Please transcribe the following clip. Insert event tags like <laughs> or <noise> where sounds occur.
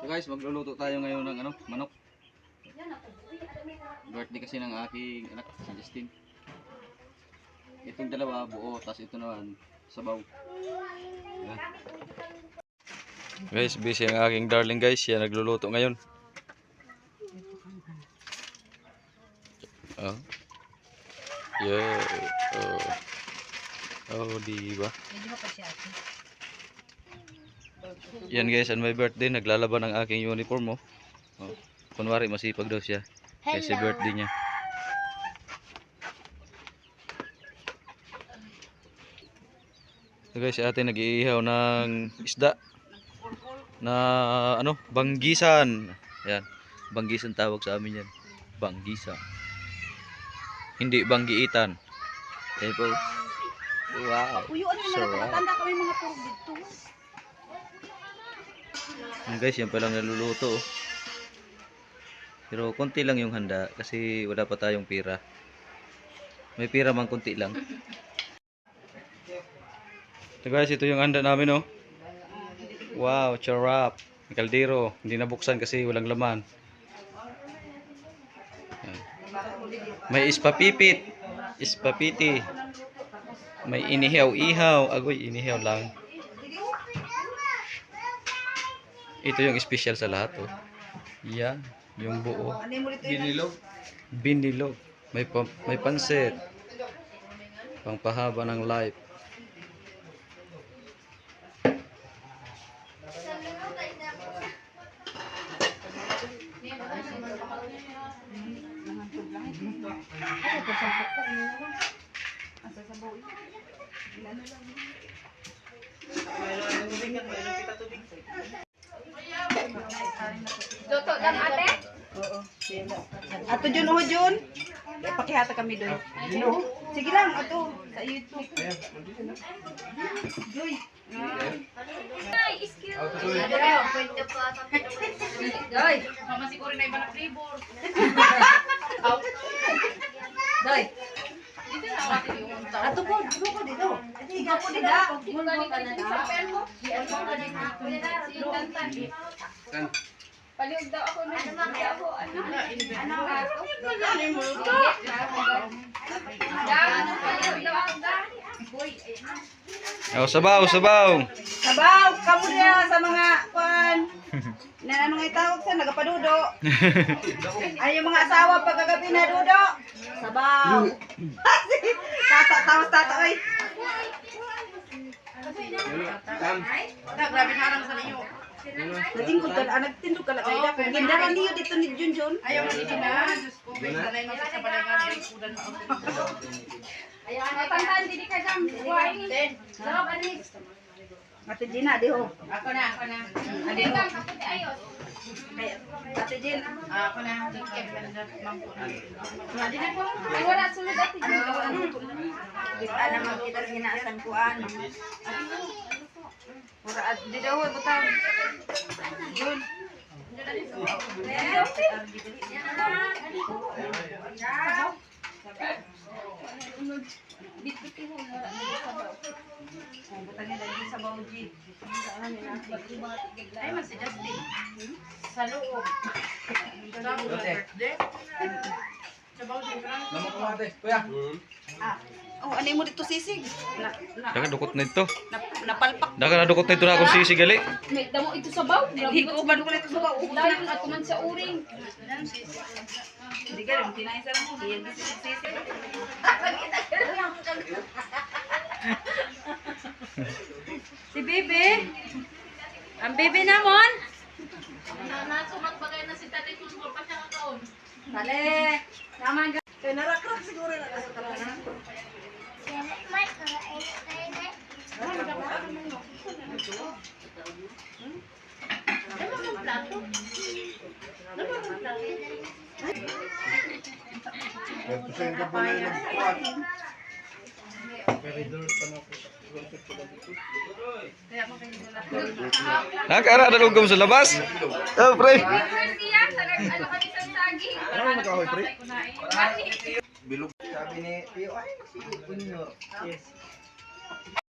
So guys, magluluto tayo ngayon ng ano, manok. Birthday kasi ng aking anak, si Justin. Itong dalawa buo, tapos ito naman sabaw. Yan. Guys, busy ang aking darling guys. Siya nagluluto ngayon. Oh. Yeah. Oh. Oh, di ba? Yan guys, on my birthday, naglalaban ang aking uniform mo. Oh. Kunwari, masipag daw siya. Kasi birthday niya. So guys, si ate nag-iihaw ng isda na ano, banggisan. Yan, banggisan tawag sa amin yan. Banggisan. Hindi banggiitan. Yan po. Wow. Uyuan Sarap. so, tanda kami mga turog dito. Yan guys, yan palang naluluto. Pero konti lang yung handa kasi wala pa tayong pira. May pira man konti lang. So guys, ito yung handa namin oh. Wow, charap. May kaldero. Hindi nabuksan kasi walang laman. May ispapipit. Ispapiti. May inihaw-ihaw. Agoy, inihaw lang. Ito yung special sa lahat oh. Yan, yung buo. Yun? Binilog. May pa, may pansit. Pangpahaba ng life. Ito sa ko. Asa sa bawi. Luto lang ate? Oo. Ato Jun, oh Jun. Pakihata kami doon. Sige lang, ato. Sa YouTube. Joy. Ay, skill. Doy. Mama siguro na iba na flavor. <laughs> Doy. Dito. Ato po, ato po dito. Higa po dito. Yung galing ka sa pen mo. Ano mo galing ka? Si Tantan. Paliog daw ako na. Ano mga ako? Ano? Ano nga ako? Ano mo luto? Ano paliog daw ako da? Boy. Oh, sabaw, sabaw. Sabaw, kamo niya sa mga kwan. Na ano nga tawag sa nagapadudo. <laughs> Ay yung mga asawa pagkagabi na dudo. Sabaw. <laughs> tata, tawas tata oy. Ta, grabe harang sa ninyo. Natingkod ka, ah, nagtindog ka lang kayo. Kung gindaran niyo dito ni Junjun. Ayaw mo dito na. Diyos ko, may sanay mo sa palagang ay kudan pa Ayan, ano, Tantan, dili ka jam. Wine. Sarap, anis. Ate Gina, di ho. Ako na, ako na. Hindi ka, kaputi ayos. Ate Gin. Ako na. Ay, wala, sulod ate. Kita naman kita ginaasan ko ano. Mura at di daw hoy butang. Yun. Oh, butang nila di sa bawji. Ay, mas Justin. Sa loob. Ah. Oh, ano mo dito sisig? Na, na, dukot na ito. na, napalpak. Daka na dukot na ito na akong sisigali. May damo ito sa baw. Higuban ko na ito sa bawo. Dayon at man sa uring. Hindi ka rin, kinain sa mo. Dito sa sisig. si Bibi. Ang Bibi namon. Nasumat bagay na si Tatay Kusmo pa siya kaon. Dale. Tama. Kaya narakrak siguro na nasa talaga. Nakara na lugom sa labas. Oh, pre. Ano kami sa saging. Ano nakahoy pre? Bilog sabi ni Pio, ay, si Unyo. Yes.